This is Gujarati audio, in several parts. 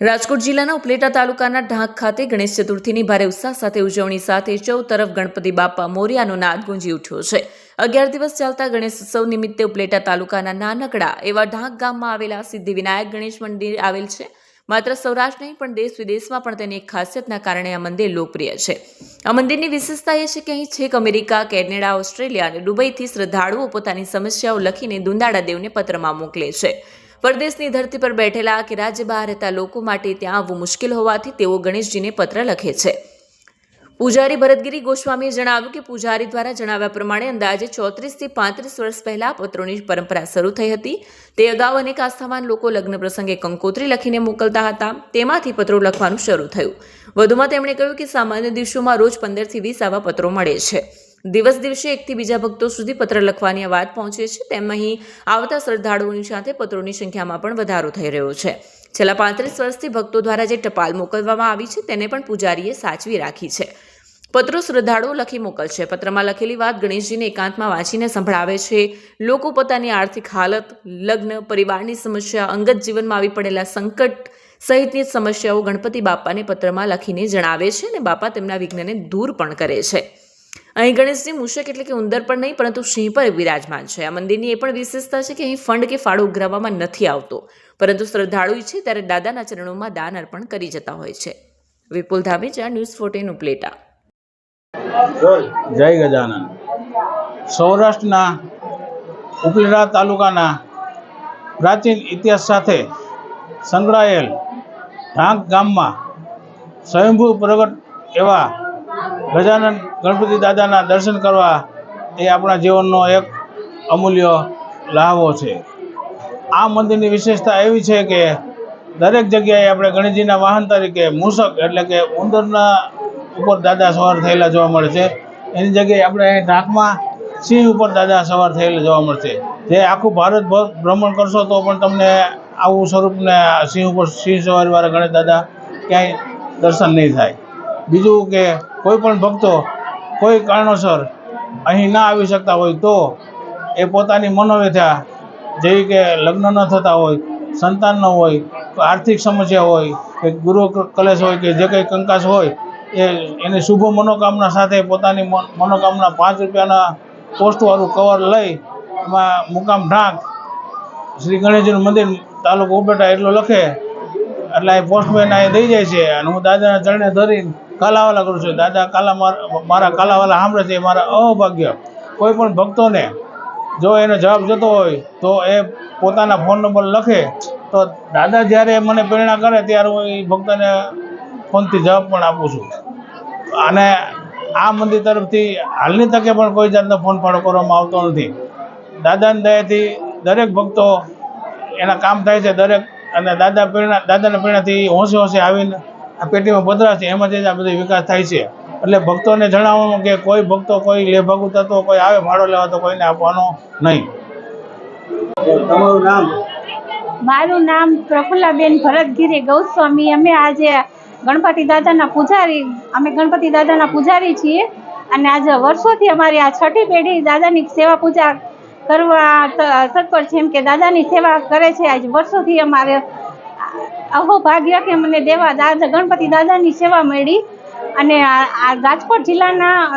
રાજકોટ જિલ્લાના ઉપલેટા તાલુકાના ઢાંક ખાતે ગણેશ ચતુર્થીની ભારે ઉત્સાહ સાથે ઉજવણી સાથે ચૌ તરફ ગણપતિ બાપા મોરિયાનો નાદ ગુંજી ઉઠ્યો છે. અગિયાર દિવસ ચાલતા ગણેશ ઉત્સવ નિમિત્તે ઉપલેટા તાલુકાના નાનકડા એવા ઢાંક ગામમાં આવેલા સિદ્ધિ વિનાયક ગણેશ મંદિર આવેલ છે. માત્ર સૌરાષ્ટ્ર નહીં, પણ દેશ વિદેશમાં પણ તેની એક ખાસિયતના કારણે આ મંદિર લોકપ્રિય છે. આ મંદિરની વિશેષતા એ છે કે અહીં છેક અમેરિકા, કેનેડા, ઓસ્ટ્રેલિયા અને દુબઈથી શ્રદ્ધાળુઓ પોતાની સમસ્યાઓ લખીને દુંદાળા દેવને પત્રમાં મોકલે છે. પરદેશની ધરતી પર બેઠેલા કે રાજ્ય બહાર રહેતા લોકો માટે ત્યાં આવવું મુશ્કેલ હોવાથી તેઓ ગણેશજીને પત્ર લખે છે. પૂજારી ભરતગીરી ગોસ્વામીએ જણાવ્યું કે પૂજારી દ્વારા જણાવ્યા પ્રમાણે અંદાજે ચોત્રીસથી પાંત્રીસ વર્ષ પહેલાં પત્રોની પરંપરા શરૂ થઈ હતી. તે અગાઉ અનેક આસ્થાવાન લોકો લગ્ન પ્રસંગે કંકોત્રી લખીને મોકલતા હતા. તેમાંથી પત્રો લખવાનું શરૂ થયું. વધુમાં તેમણે કહ્યું કે સામાન્ય દિવસોમાં રોજ પંદરથી વીસ આવા પત્રો મળે છે. દિવસ દિવસે એકથી બીજા ભક્તો સુધી પત્ર લખવાની આ વાત પહોંચે છે. તેમ અહીં આવતા શ્રદ્ધાળુઓની સાથે પત્રોની સંખ્યામાં પણ વધારો થઈ રહ્યો છે. છેલ્લા પાંત્રીસ વર્ષથી ભક્તો દ્વારા જે ટપાલ મોકલવામાં આવી છે, તેને પણ પૂજારીએ સાચવી રાખી છે. પત્રો શ્રદ્ધાળુઓ લખી મોકલશે. પત્રમાં લખેલી વાત ગણેશજીને એકાંતમાં વાંચીને સંભળાવે છે. લોકો પોતાની આર્થિક હાલત, લગ્ન, પરિવારની સમસ્યા, અંગત જીવનમાં આવી પડેલા સંકટ સહિતની સમસ્યાઓ ગણપતિ બાપાને પત્રમાં લખીને જણાવે છે અને બાપા તેમના વિઘ્નને દૂર પણ કરે છે. અહીં ગણેશજી મૂષક એટલે કે ઉંદર પણ નહીં, પરંતુ સિંહ પર વિરાજમાન છે. આ મંદિરની એ પણ વિશેષતા છે કે અહીં ફંડ કે ફાળો ઉઘરાવવામાં નથી આવતો. પરંતુ શ્રદ્ધાળુ છે ત્યારે દાદાના ચરણોમાં દાન અર્પણ કરી જતા હોય છે. Vipul Dhamecha, news fourteen Upleta. જય ગજાનન. સૌરાષ્ટ્રના ઉપલેટા તાલુકાના પ્રાચીન ઇતિહાસ સાથે સંકળાયેલ ઢાંક ગામમાં સ્વયંભૂ પ્રગટ એવા ગજાનન ગણપતિ દાદાના દર્શન કરવા એ આપણા જીવનનો એક અમૂલ્ય લાહવો છે. આ મંદિરની વિશેષતા એવી છે કે દરેક જગ્યાએ આપણે ગણેશજીના વાહન તરીકે મૂષક એટલે કે ઉંદરના ઉપર દાદા સવાર થયેલા જોવા મળે છે. એની જગ્યાએ આપણે ઢાંકમાં સિંહ ઉપર દાદા સવાર થયેલા જોવા મળશે જે આખું ભારત ભ્રમણ કરશો તો પણ તમને આવું સ્વરૂપને સિંહ ઉપર સિંહ સવારીવાળા ગણેશ દાદા ક્યાંય દર્શન નહીં થાય. બીજું કે કોઈ પણ ભક્તો કોઈ કારણોસર અહીં ના આવી શકતા હોય તો એ પોતાની મનોવ્યથા જેવી કે લગ્ન ન થતા હોય, સંતાન ન હોય, આર્થિક સમસ્યા હોય, કે ગુરુ કલેશ હોય, કે જે કંઈ કંકાસ હોય, એ એની શુભ મનોકામના સાથે પોતાની મનોકામના પાંચ રૂપિયાના પોસ્ટવાળું કવર લઈ એમાં મુકામ ઢાંક શ્રી ગણેશજીનું મંદિર તાલુકો ઉપેટા એટલો લખે, એટલે એ પોસ્ટમેન આ દઈ જાય છે અને હું દાદાના ચરણે ધરીને કાલાવાલા કરું છું. દાદા, કાલા માર- કાલાવાલા સાંભળે છે મારા અભાગ્ય કોઈ પણ ભક્તોને જો એનો જવાબ જતો હોય, તો એ પોતાના ફોન નંબર લખે. તો દાદા જ્યારે મને પ્રેરણા કરે, ત્યારે હું એ ભક્તને ફોનથી જવાબ પણ આપું છું. અને આ મંદિર તરફથી હાલની તકે પણ કોઈ જાતનો ફોન ફાળો કરવામાં આવતો નથી. દાદાની દયાથી દરેક ભક્તો એના કામ થાય છે, દરેક અને દાદા પ્રેરણા, દાદાના પ્રેરણાથી હોંશે હોંશે આવીને આ પેટીમાં પધરાશે એમાંથી જ આ બધો વિકાસ થાય છે. એટલે ભક્તોને જણાવવાનું કે કોઈ ભક્તો કોઈ લેભાગુ તત્વો કોઈ આવે ભાડો લેવા તો કોઈને આપવાનો નહીં. તમારું નામ? મારું નામ પ્રફુલ્લાબેન ભરતગીરી ગૌસ્વામી. અમે આજે ગણપતિ દાદાના પૂજારી અમે ગણપતિ દાદાના પૂજારી છીએ. અને આજે વર્ષોથી અમારી આ છઠ્ઠી પેઢી દાદાની સેવા પૂજા કરવા તત્પર છે એમ કે દાદાની સેવા કરે છે. આજ વર્ષોથી અમારે અહોભાગ્ય કે મને દેવા દાદા ગણપતિ દાદાની સેવા મળી. અને આ રાજકોટ જિલ્લાના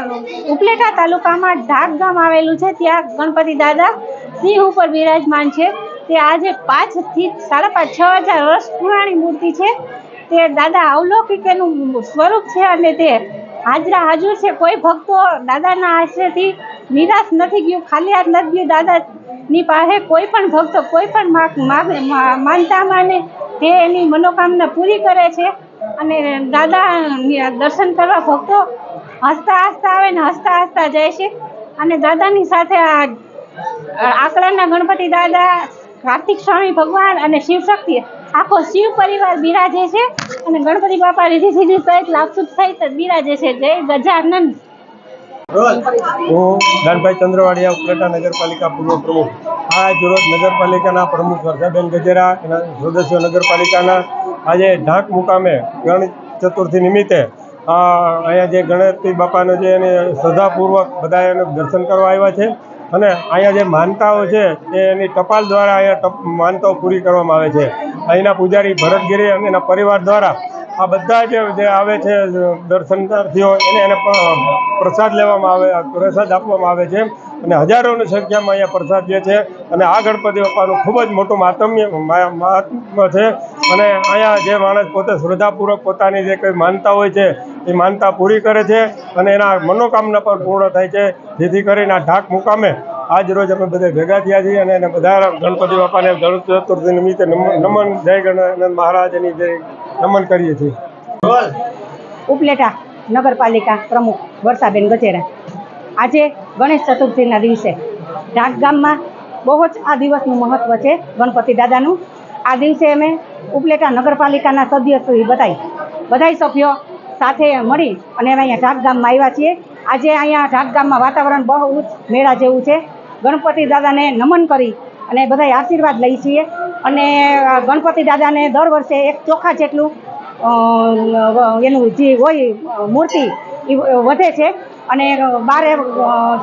ઉપલેટા તાલુકામાં ઢાક ગામ આવેલું છે. ત્યાં ગણપતિ દાદા સિંહ ઉપર બિરાજમાન છે. તે આજે પાંચથી સાડા પાંચ, છ હજાર વર્ષ પુરાણી મૂર્તિ છે. તે દાદા અવલૌકિક એનું સ્વરૂપ છે અને તે હાજરા હાજર છે. કોઈ ભક્તો દાદાના આશ્રયથી નિરાશ નથી ગયું. ખાલી હાથ નથી ગયું. દાદાની પાસે કોઈ પણ ભક્તો કોઈ પણ માગ- માનતા માને તે એની મનોકામના પૂરી કરે છે અને દાદા દર્શન કરવા ભક્તો હસતા હસતા આવે ને હસતા હસતા જાય છે. અને દાદાની સાથે આ આકડાના ગણપતિ દાદા, કાર્તિક સ્વામી ભગવાન અને શિવશક્તિ આખો શિવ પરિવાર બિરાજે છે અને ગણપતિ બાપા રીધી સીધી સહિત લાભસુદ સહિત બિરાજે છે. જય ગજાનંદ. હું દાનભાઈ ચંદ્રવાડિયા ઉપલેટા નગરપાલિકા પૂર્વ પ્રમુખ. આજ રોજ નગરપાલિકાના પ્રમુખ હર્ષાબેન ગજેરા, એના સદસ્યો નગરપાલિકાના આજે ઢાંક મુકામે ગણેશ ચતુર્થી નિમિત્તે અહીંયા જે ગણપતિ બાપાનો જે એને શ્રદ્ધાપૂર્વક બધા એને દર્શન કરવા આવ્યા છે અને અહીંયા જે માનતાઓ છે એ એની ટપાલ દ્વારા અહીંયા માનતાઓ પૂરી કરવામાં આવે છે. અહીંના પૂજારી ભરતગીરી અને એના પરિવાર દ્વારા આ બધા જે આવે છે, દર્શનાર્થીઓ એને એને પ્રસાદ લેવામાં આવે, પ્રસાદ આપવામાં આવે છે. અને હજારોની સંખ્યામાં અહીંયા પ્રસાદ જે છે અને આ ગણપતિ બાપાનું ખૂબ જ મોટું માતમ્ય, મા- છે. અને અહીંયા જે માણસ પોતે શ્રદ્ધાપૂર્વક પોતાની જે કંઈ માનતા હોય છે, એ માનતા પૂરી કરે છે અને એના મનોકામના પણ પૂર્ણ થાય છે. જેથી કરીને આ ઢાક મુકામે આજ રોજ અમે બધા ભેગા થયા છીએ અને એને બધા ગણપતિ બાપાને ગણેશ ચતુર્થી નિમિત્તે નમન, જય ગણાનંદ મહારાજની જય નમન કરીએ છીએ. ઉપલેટા નગરપાલિકા પ્રમુખ વર્ષાબેન ગજેરા. આજે ગણેશ ચતુર્થીના દિવસે ઢાક ગામમાં બહુ જ આ દિવસનું મહત્ત્વ છે ગણપતિ દાદાનું. આ દિવસે અમે ઉપલેટા નગરપાલિકાના સદસ્યો બધાય બધાય સભ્યો સાથે મળી અને અમે અહીંયા ઢાક ગામમાં આવ્યા છીએ. આજે અહીંયા ઢાક ગામમાં વાતાવરણ બહુ જ મેળા જેવું છે. ગણપતિ દાદાને નમન કરી અને બધાય આશીર્વાદ લઈએ છીએ અને ગણપતિ દાદાને દર વર્ષે એક ચોખા જેટલું એનું જે હોય મૂર્તિ, એ વધે છે. અને બારે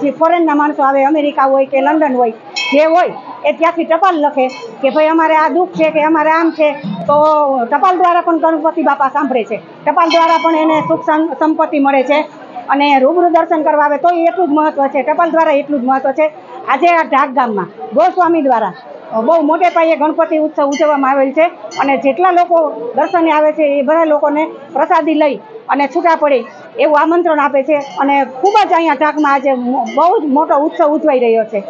જે ફોરેનના માણસો આવે, અમેરિકા હોય કે લંડન હોય, જે હોય, એ ત્યાંથી ટપાલ લખે કે ભાઈ અમારે આ દુઃખ છે કે અમારે આમ છે. તો ટપાલ દ્વારા પણ ગણપતિ બાપા સાંભળે છે. ટપાલ દ્વારા પણ એને સુખ સંપત્તિ મળે છે. અને રૂબરૂ દર્શન કરવા આવે તો એટલું જ મહત્ત્વ છે. ટપાલ દ્વારા એટલું જ મહત્ત્વ છે. આજે આ ઢાક ગામમાં, ગોસ્વામી દ્વારા બહુ મોટે પાયે ગણપતિ ઉત્સવ ઉજવવામાં આવેલ છે. અને જેટલા લોકો દર્શને આવે છે, એ બધા લોકોને પ્રસાદી લઈ અને છૂટા પડી એવું આમંત્રણ આપે છે. અને ખૂબ જ અહીંયા ઢાકમાં આજે બહુ જ મોટો ઉત્સવ ઉજવાઈ રહ્યો છે.